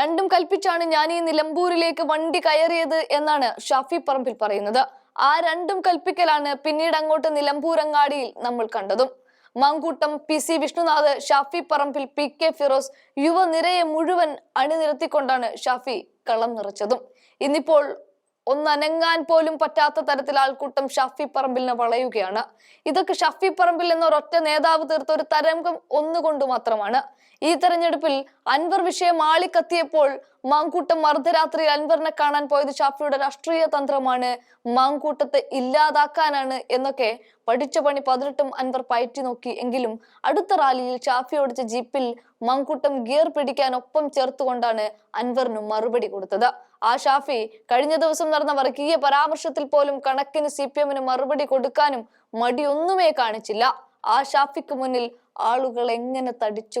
രണ്ടും കൽപ്പിച്ചാണ് ഞാൻ ഈ നിലമ്പൂരിലേക്ക് വണ്ടി കയറിയത് എന്നാണ് ഷാഫി പറമ്പിൽ പറയുന്നത്. ആ രണ്ടും കൽപ്പിക്കലാണ് പിന്നീട് അങ്ങോട്ട് നിലമ്പൂരങ്ങാടിയിൽ നമ്മൾ കണ്ടതും. Mankoottam P C Vishnunath Shafi Parambil P K Firoz യുവനിരയെ മുഴുവൻ അണിനിരത്തിക്കൊണ്ടാണ് ഷാഫി കളം നിറച്ചതും. ഇന്നിപ്പോൾ ഒന്നനങ്ങാൻ പോലും പറ്റാത്ത തരത്തിൽ ആൾക്കൂട്ടം ഷാഫി പറമ്പിലിനെ വളയുകയാണ്. ഇതൊക്കെ ഷാഫി പറമ്പിൽ എന്ന ഒരൊറ്റ നേതാവ് തീർത്ത ഒരു തരംഗം ഒന്നുകൊണ്ട് മാത്രമാണ്. ഈ തെരഞ്ഞെടുപ്പിൽ അൻവർ വിഷയം ആളിക്കത്തിയപ്പോൾ മാങ്കൂട്ടം അർദ്ധരാത്രിയിൽ അൻവറിനെ കാണാൻ പോയത് ഷാഫിയുടെ രാഷ്ട്രീയ തന്ത്രമാണ്. മാങ്കൂട്ടത്തെ ഇല്ലാതാക്കാനാണ് എന്നൊക്കെ പഠിച്ച പണി പതിനെട്ടും അൻവർ പയറ്റി നോക്കി. എങ്കിലും അടുത്ത റാലിയിൽ ഷാഫി ഓടിച്ച ജീപ്പിൽ മാങ്കൂട്ടം ഗിയർ പിടിക്കാൻ ഒപ്പം ചേർത്തുകൊണ്ടാണ് അൻവറിന് മറുപടി കൊടുത്തത്. ആ ഷാഫി കഴിഞ്ഞ ദിവസം നടന്ന വർഗീയ പരാമർശത്തിൽ പോലും കണക്കിന് സി പി എമ്മിന് മറുപടി കൊടുക്കാനും മടിയൊന്നുമേ കാണിച്ചില്ല. ആ ഷാഫിക്ക് മുന്നിൽ ആളുകൾ എങ്ങനെ തടിച്ചു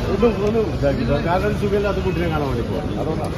ഒന്നും ഒന്നും ഇതാക്കില്ല കാരണം സുഖമില്ലാത്ത കുട്ടിയെ കാണാൻ വേണ്ടി പോകും അതുകൊണ്ടാണ്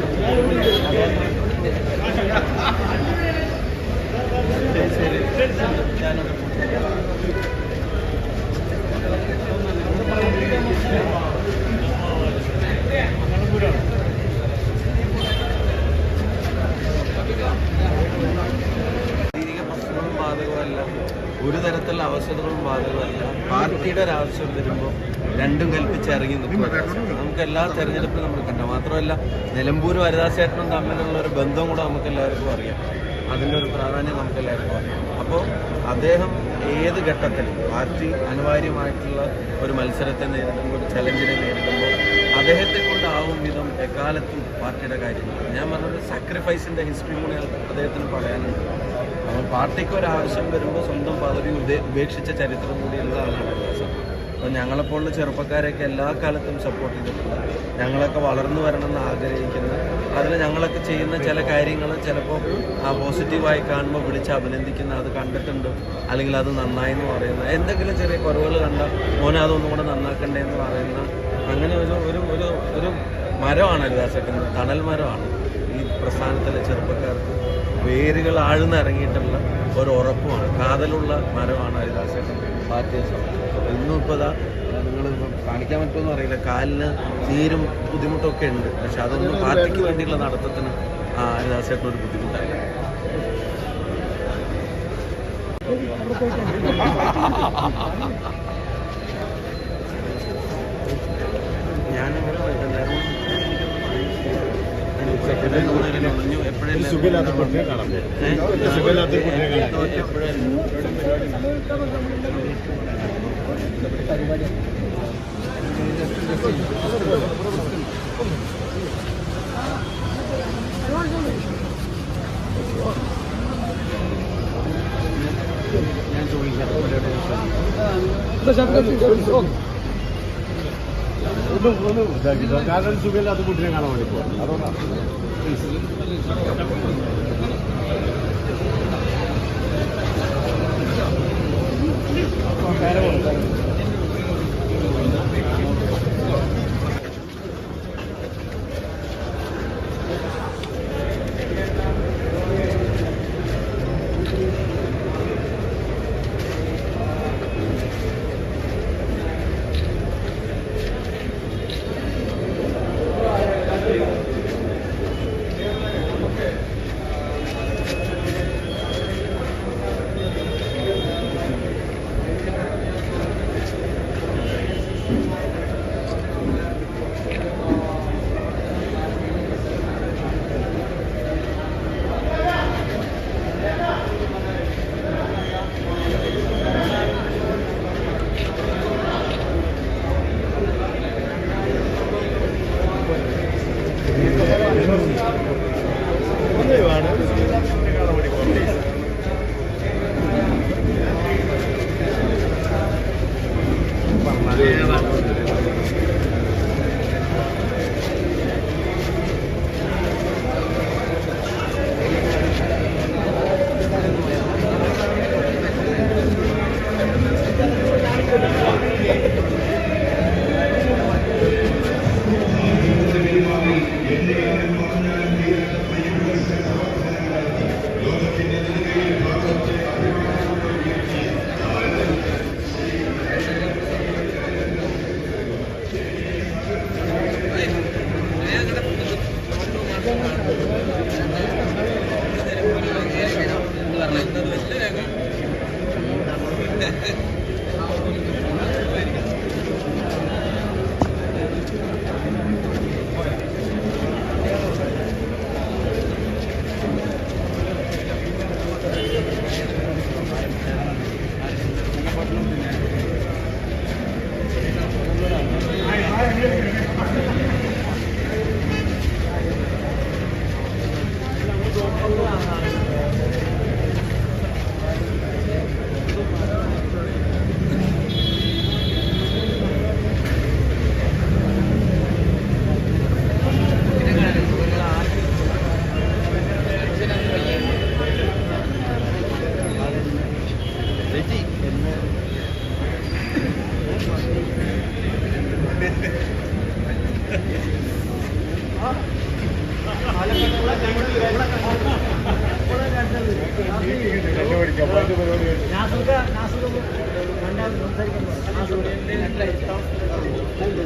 ബാധകമല്ല ഒരു തരത്തിലുള്ള അവസരങ്ങളും ബാധകമല്ല പാർട്ടിയുടെ ഒരു ആവശ്യം വരുമ്പോൾ രണ്ടും കൽപ്പിച്ച് ഇറങ്ങി നിൽക്കും നമുക്ക് എല്ലാ തെരഞ്ഞെടുപ്പിലും നമ്മൾ കണ്ട. മാത്രമല്ല നിലമ്പൂരും ഹരിദാസേട്ടനും തമ്മിലുള്ള ഒരു ബന്ധം കൂടെ നമുക്ക് എല്ലാവർക്കും അറിയാം. അതിന്റെ ഒരു പ്രാധാന്യം നമുക്ക് എല്ലാവർക്കും അറിയാം. അപ്പോൾ അദ്ദേഹം ഏത് ഘട്ടത്തിൽ പാർട്ടി അനിവാര്യമായിട്ടുള്ള ഒരു മത്സരത്തെ നേരിടുമ്പോൾ ഒരു ചലഞ്ചിനെ നേരിടുമ്പോൾ അദ്ദേഹത്തെ കൊണ്ടാവും വിധം എക്കാലത്തും പാർട്ടിയുടെ കാര്യങ്ങൾ ഞാൻ പറഞ്ഞത് സാക്രിഫൈസിന്റെ ഹിസ്റ്ററി കൂടെ അദ്ദേഹത്തിന് പറയാനുണ്ട്. അപ്പോൾ പാർട്ടിക്ക് ഒരു ആവശ്യം വരുമ്പോൾ സ്വന്തം പദവി ഉപേ- ഉപേക്ഷിച്ച ചരിത്രം കൂടിയുള്ള ആളാണ് അപ്പോൾ ഞങ്ങളെപ്പോലുള്ള ചെറുപ്പക്കാരെയൊക്കെ എല്ലാ കാലത്തും സപ്പോർട്ട് ചെയ്തിട്ടുണ്ട്. ഞങ്ങളൊക്കെ വളർന്നു വരണമെന്ന് ആഗ്രഹിക്കുന്നു. അതിൽ ഞങ്ങളൊക്കെ ചെയ്യുന്ന ചില കാര്യങ്ങൾ ചിലപ്പോൾ പോസിറ്റീവായി കാണുമ്പോൾ വിളിച്ച് അഭിനന്ദിക്കുന്ന അത് കണ്ടിട്ടുണ്ട്. അല്ലെങ്കിൽ അത് നന്നായി എന്ന് പറയുന്ന എന്തെങ്കിലും ചെറിയ കുറവുകൾ കണ്ട മോനെ അതൊന്നും കൂടെ നന്നാക്കണ്ടേ എന്ന് പറയുന്ന അങ്ങനെ ഒരു ഒരു ഒരു ഒരു മരമാണ് ഹരിദാസേട്ടൻ തണൽ മരമാണ് ഈ പ്രസ്ഥാനത്തിലെ ചെറുപ്പക്കാർക്ക്. വേരുകൾ ആഴ്ന്നിറങ്ങിയിട്ടുള്ള ഒരു ഉറപ്പുമാണ് കാതലുള്ള മരമാണ് ഹരിദാസേട്ടൻ അപ്പോൾ ഇന്നും ഇപ്പോൾ ഇതാ നിങ്ങൾ കാണിക്കാൻ പറ്റുമെന്ന് അറിയില്ല. കാലിന് തീരും ബുദ്ധിമുട്ടൊക്കെ ഉണ്ട്. പക്ഷെ അതൊന്നും പാർട്ടിക്ക് വേണ്ടിയുള്ള നടത്തത്തിന് ആ ഹരിദാസേട്ടൻ ഒരു ബുദ്ധിമുട്ടായില്ല. ഞാൻ ഞാൻ ചോദിക്കാം ഒന്നും ഒന്നും ഇതാക്കില്ല കാരണം സുഖമില്ല അത് കുട്ടിനെ കാണാൻ വേണ്ടി പോകും അതുകൊണ്ടാണ് കാര്യമാണ്